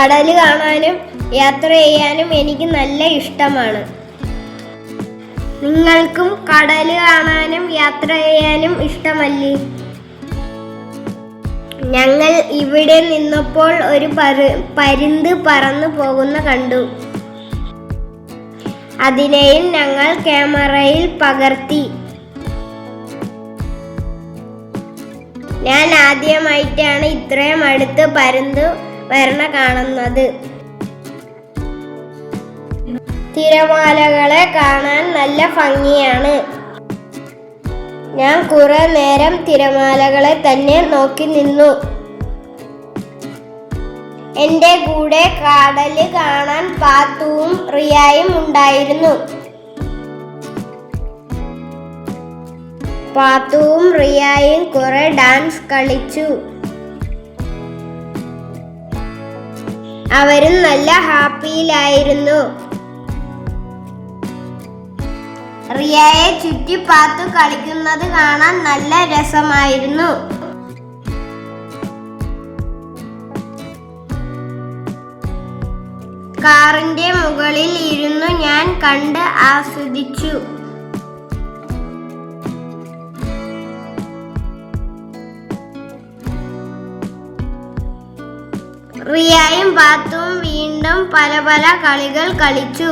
കടൽ കാണാനും യാത്ര ചെയ്യാനും എനിക്ക് നല്ല ഇഷ്ടമാണ്. നിങ്ങൾക്കും കടൽ കാണാനും യാത്ര ചെയ്യാനും ഇഷ്ടമല്ലേ? ഞങ്ങൾ ഇവിടെ നിന്നപ്പോൾ ഒരു പരു- പരുന്ത് പറന്നു പോകുന്ന കണ്ടു. അതിനെയും ഞങ്ങൾ ക്യാമറയിൽ പകർത്തി. ഞാൻ ആദ്യമായിട്ടാണ് ഇത്രയും അടുത്ത് പരുന്ത് വരണ കാണുന്നത്. തിരമാലകളെ കാണാൻ നല്ല ഭംഗിയാണ്. ഞാൻ കുറെ നേരം തിരമാലകളെ തന്നെ നോക്കി നിന്നു. എന്റെ കൂടെ കാടൽ കാണാൻ പാത്തുവും റിയായും ഉണ്ടായിരുന്നു. പാത്തുവും റിയായും കുറെ ഡാൻസ് കളിച്ചു. അവരും നല്ല ഹാപ്പിയിലായിരുന്നു. റിയയെ ചുറ്റി പാത്തു കളിക്കുന്നത് കാണാൻ നല്ല രസമായിരുന്നു. കാറിന്റെ മുകളിൽ ഇരുന്നു ഞാൻ കണ്ട് ആസ്വദിച്ചു. റിയായും ബാത്തും വീണ്ടും പല പല കളികൾ കളിച്ചു.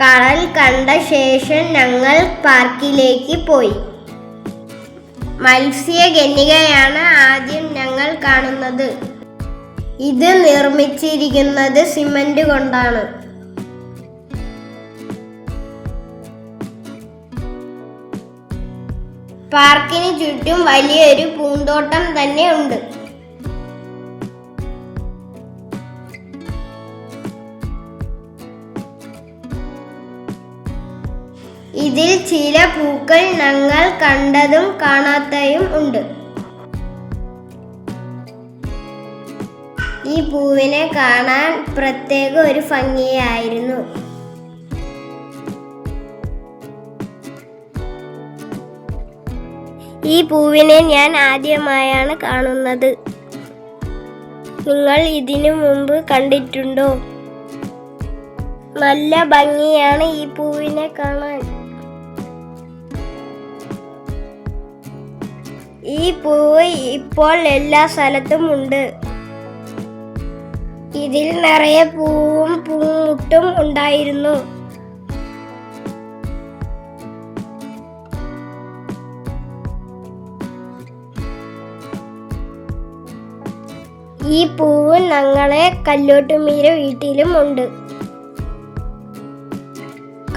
കടൽ കണ്ട ശേഷം ഞങ്ങൾ പാർക്കിലേക്ക് പോയി. മത്സ്യഗനികയാണ് ആദ്യം ഞങ്ങൾ കാണുന്നത്. ഇത് നിർമ്മിച്ചിരിക്കുന്നത് സിമന്റ് കൊണ്ടാണ്. പാർക്കിന് ചുറ്റും വലിയൊരു പൂന്തോട്ടം തന്നെ ഉണ്ട്. ഇതിൽ ചില പൂക്കൾ ഞങ്ങൾ കണ്ടതും കാണാത്തയും ഉണ്ട്. ഈ പൂവിനെ കാണാൻ പ്രത്യേക ഒരു ഭംഗിയായിരുന്നു. ഈ പൂവിനെ ഞാൻ ആദ്യമായാണ് കാണുന്നത്. നിങ്ങൾ ഇതിനു മുമ്പ് കണ്ടിട്ടുണ്ടോ? നല്ല ഭംഗിയാണ് ഈ പൂവിനെ കാണാൻ. ഈ പൂവ് ഇപ്പോൾ എല്ലാ സ്ഥലത്തും ഉണ്ട്. ഇതിൽ നിറയെ പൂവും പൂമുട്ടും ഉണ്ടായിരുന്നു. ഈ പൂവ് ഞങ്ങളെ കല്ലോട്ടുമ്മീരെ വീട്ടിലും ഉണ്ട്.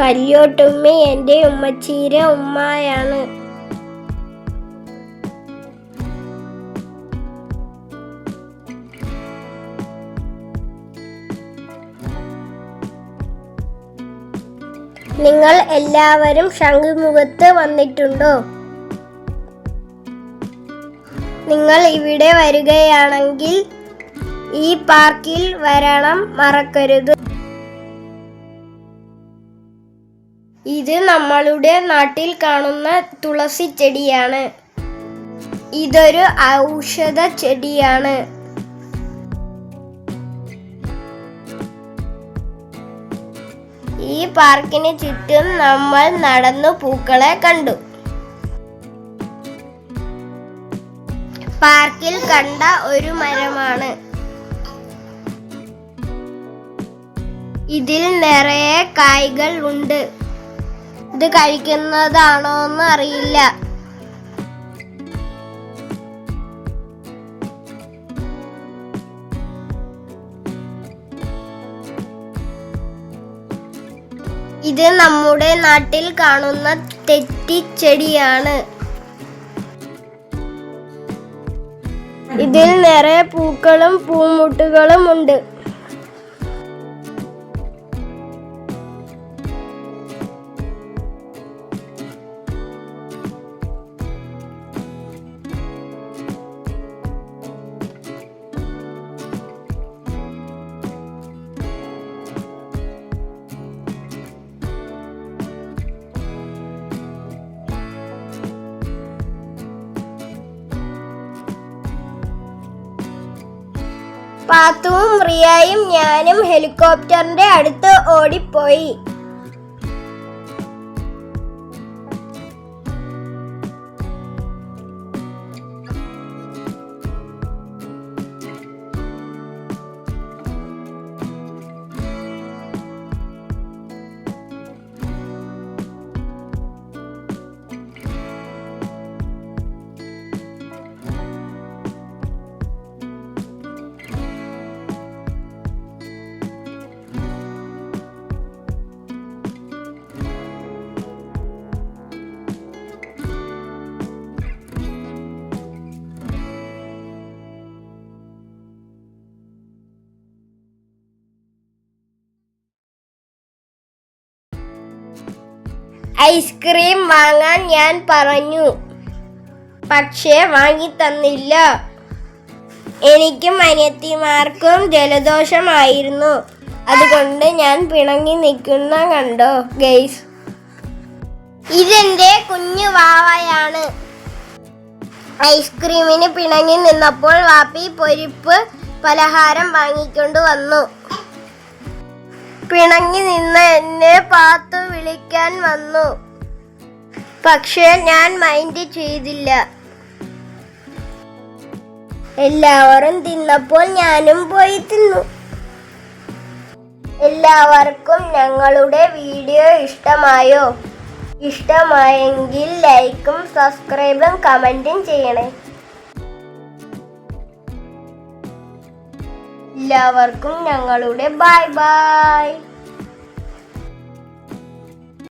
കല്യോട്ടുമ്മി എന്റെ ഉമ്മച്ചീരെ ഉമ്മായാണ്. നിങ്ങൾ എല്ലാവരും ശംഖുമുഖത്ത് വന്നിട്ടുണ്ടോ? നിങ്ങൾ ഇവിടെ വരികയാണെങ്കിൽ ഈ പാർക്കിൽ വരണം മറക്കരുത്. ഇത് നമ്മളുടെ നാട്ടിൽ കാണുന്ന തുളസി ചെടിയാണ്. ഇതൊരു ഔഷധ ചെടിയാണ്. ഈ പാർക്കിന് ചുറ്റും നമ്മൾ നടന്നു പൂക്കളെ കണ്ടു. പാർക്കിൽ കണ്ട ഒരു മരമാണ്. ഇതിൽ നിറയെ കായ്കൾ ഉണ്ട്. ഇത് കഴിക്കുന്നതാണോ എന്ന് അറിയില്ല. ഇത് നമ്മുടെ നാട്ടിൽ കാണുന്ന തെറ്റിച്ചെടിയാണ്. ഇതിൽ നിറയെ പൂക്കളും പൂമുട്ടുകളും ഉണ്ട്. പാത്തുവും റിയയും ഞാനും ഹെലികോപ്റ്ററിന്റെ അടുത്ത് ഓടിപ്പോയി. ഐസ്ക്രീം വാങ്ങാൻ ഞാൻ പറഞ്ഞു. പക്ഷേ വാങ്ങി തന്നില്ല എനിക്കും അനിയത്തിമാർക്കും ജലദോഷമായിരുന്നു. അതുകൊണ്ട് ഞാൻ പിണങ്ങി നിൽക്കുന്ന കണ്ടോ ഗെയ്സ് ഇതെന്റെ കുഞ്ഞു വാവയാണ്. ഐസ്ക്രീമിന് പിണങ്ങി നിന്നപ്പോൾ വാപ്പി പൊരിപ്പ് പലഹാരം വാങ്ങിക്കൊണ്ട് വന്നു. പിണങ്ങി നിന്ന് എന്നെ പാത്തു വിളിക്കാൻ വന്നു. പക്ഷേ ഞാൻ മൈൻഡ് ചെയ്തില്ല. എല്ലാവരും തിന്നപ്പോൾ ഞാനും പോയി തിന്നു. എല്ലാവർക്കും ഞങ്ങളുടെ വീഡിയോ ഇഷ്ടമായോ? ഇഷ്ടമായെങ്കിൽ ലൈക്കും സബ്സ്ക്രൈബും കമന്റും ചെയ്യണേ. എല്ലാവർക്കും ഞങ്ങളുടെ ബൈ ബൈ.